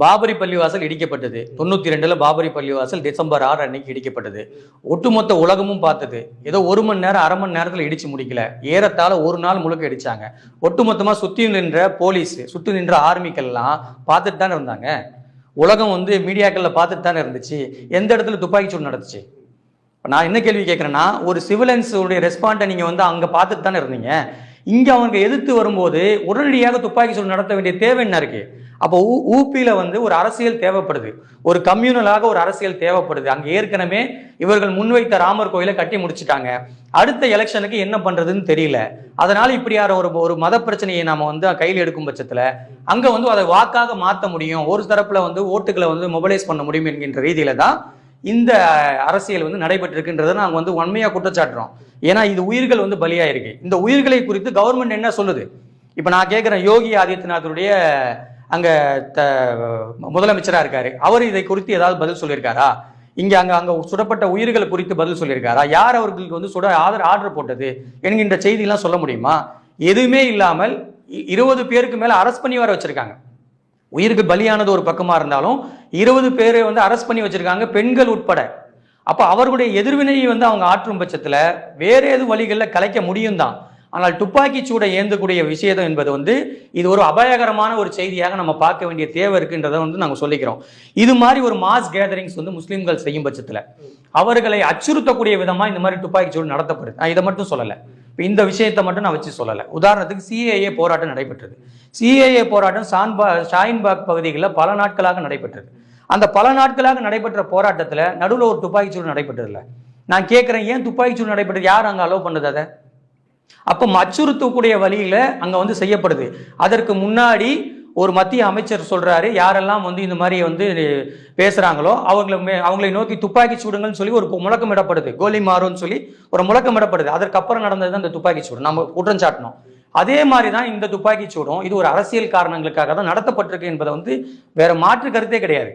பாபரி பள்ளிவாசல் இடிக்கப்பட்டது. தொண்ணூத்தி ரெண்டுல பாபரி பள்ளிவாசல் டிசம்பர் ஆறு அன்னைக்கு இடிக்கப்பட்டது. ஒட்டுமொத்த உலகமும் பார்த்தது. ஏதோ ஒரு மணி நேரம் அரை மணி நேரத்துல இடிச்சு முடிக்கல. ஏறத்தாழ ஒரு நாள் முழுக்க இடிச்சாங்க. ஒட்டுமொத்தமா சுத்தி நின்ற போலீஸ் சுத்தி நின்ற ஆர்மிக்கள் எல்லாம் பார்த்துட்டு தானே இருந்தாங்க. உலகம் வந்து மீடியாக்கள்ல பார்த்துட்டு தானே இருந்துச்சு. எந்த இடத்துல துப்பாக்கி சூடு நடந்துச்சு? நான் என்ன கேள்வி கேட்குறேன்னா ஒரு சிவிலன்ஸ் உடைய ரெஸ்பாண்டை நீங்கள் வந்து அங்கே பார்த்துட்டு தானே இருந்தீங்க. இங்கே அவங்க எதிர்த்து வரும்போது உடனடியாக துப்பாக்கி சூடு நடத்த வேண்டிய தேவை என்ன இருக்கு? அப்போ ஊபியில் வந்து ஒரு அரசியல் தேவைப்படுது. ஒரு கம்யூனலாக ஒரு அரசியல் தேவைப்படுது. அங்கே ஏற்கனவே இவர்கள் முன்வைத்த ராமர் கோயிலை கட்டி முடிச்சிட்டாங்க. அடுத்த எலெக்ஷனுக்கு என்ன பண்ணுறதுன்னு தெரியல. அதனால் இப்படியான ஒரு ஒரு மத பிரச்சனையை நாம் வந்து கையில் எடுக்கும் பட்சத்தில் அங்கே வந்து அதை வாக்காக மாற்ற முடியும். ஒரு தரப்பில் வந்து ஓட்டுகளை வந்து மொபைலைஸ் பண்ண முடியும் என்கின்ற ரீதியில் தான் இந்த அரசியல் வந்து நடைபெற்றிருக்குன்றதை நாங்கள் வந்து உண்மையாக குற்றச்சாட்டுறோம். ஏன்னா இது உயிர்கள் வந்து பலியாயிருக்கு. இந்த உயிர்களை குறித்து கவர்மெண்ட் என்ன சொல்லுது? இப்போ நான் கேட்குறேன் யோகி ஆதித்யநாத்துடைய அங்கே த முதலமைச்சராக இருக்காரு. அவர் இதை குறித்து ஏதாவது பதில் சொல்லியிருக்காரா? இங்கே அங்கே அங்கே சுடப்பட்ட உயிர்கள் குறித்து பதில் சொல்லியிருக்காரா? யார் அவர்களுக்கு வந்து சுட ஆதர் ஆர்டர் போட்டது? என்கின்ற செய்தியெல்லாம் சொல்ல முடியுமா? எதுவுமே இல்லாமல் இருபது பேருக்கு மேலே அரெஸ்ட் பண்ணி வர வச்சுருக்காங்க. உயிருக்கு பலியானது ஒரு பக்கமாக இருந்தாலும் இருபது பேரை வந்து அரெஸ்ட் பண்ணி வச்சுருக்காங்க பெண்கள் உட்பட. அப்போ அவர்களுடைய எதிர்வினையை வந்து அவங்க ஆற்றும் பட்சத்தில் வேறு எது வழிகளில் கலைக்க முடியும் தான் ஆனால் துப்பாக்கி சூடை ஏந்தக்கூடிய விஷயம் என்பது வந்து இது ஒரு அபாயகரமான ஒரு செய்தியாக நம்ம பார்க்க வேண்டிய தேவை இருக்குன்றதை வந்து நாங்கள் சொல்லிக்கிறோம். இது மாதிரி ஒரு மாஸ் கேதரிங்ஸ் வந்து முஸ்லீம்கள் செய்யும் பட்சத்தில் அவர்களை அச்சுறுத்தக்கூடிய விதமாக இந்த மாதிரி துப்பாக்கி சூடு நடத்தப்படுது. நான் இதை மட்டும் சொல்லலை. இப்போ இந்த விஷயத்தை மட்டும் நான் வச்சு சொல்லலை. உதாரணத்துக்கு சிஏஏ போராட்டம் நடைபெற்றது. சிஏஏ போராட்டம் சான்பா ஷாயின்பாக் பகுதிகளில் பல நாட்களாக நடைபெற்றது. அந்த பல நாட்களாக நடைபெற்ற போராட்டத்தில் நடுவில் ஒரு துப்பாக்கி சூடு நடைபெற்றதில்ல நான் கேட்குறேன் ஏன் துப்பாக்கிச் சூடு நடைபெற்றது? யார் அங்கே அலோவ் பண்ணுது அதை? அப்போ அச்சுறுத்தக்கூடிய வழியில அங்க வந்து செய்யப்படுது. அதற்கு முன்னாடி ஒரு மத்திய அமைச்சர் சொல்றாரு யாரெல்லாம் வந்து இந்த மாதிரி வந்து பேசுறாங்களோ அவங்கள அவங்களை நோக்கி துப்பாக்கி சூடுங்கள்னு சொல்லி ஒரு முழக்கமிடப்படுது. கோலி மாறும்னு சொல்லி ஒரு முழக்கமிடப்படுது. அதற்கப்புறம் நடந்தது தான் இந்த துப்பாக்கி சூடு. நம்ம குற்றம் சாட்டணும். அதே மாதிரி தான் இந்த துப்பாக்கி சூடும் இது ஒரு அரசியல் காரணங்களுக்காக தான் நடத்தப்பட்டிருக்கு என்பதை வந்து வேற மாற்று கருத்தே கிடையாது.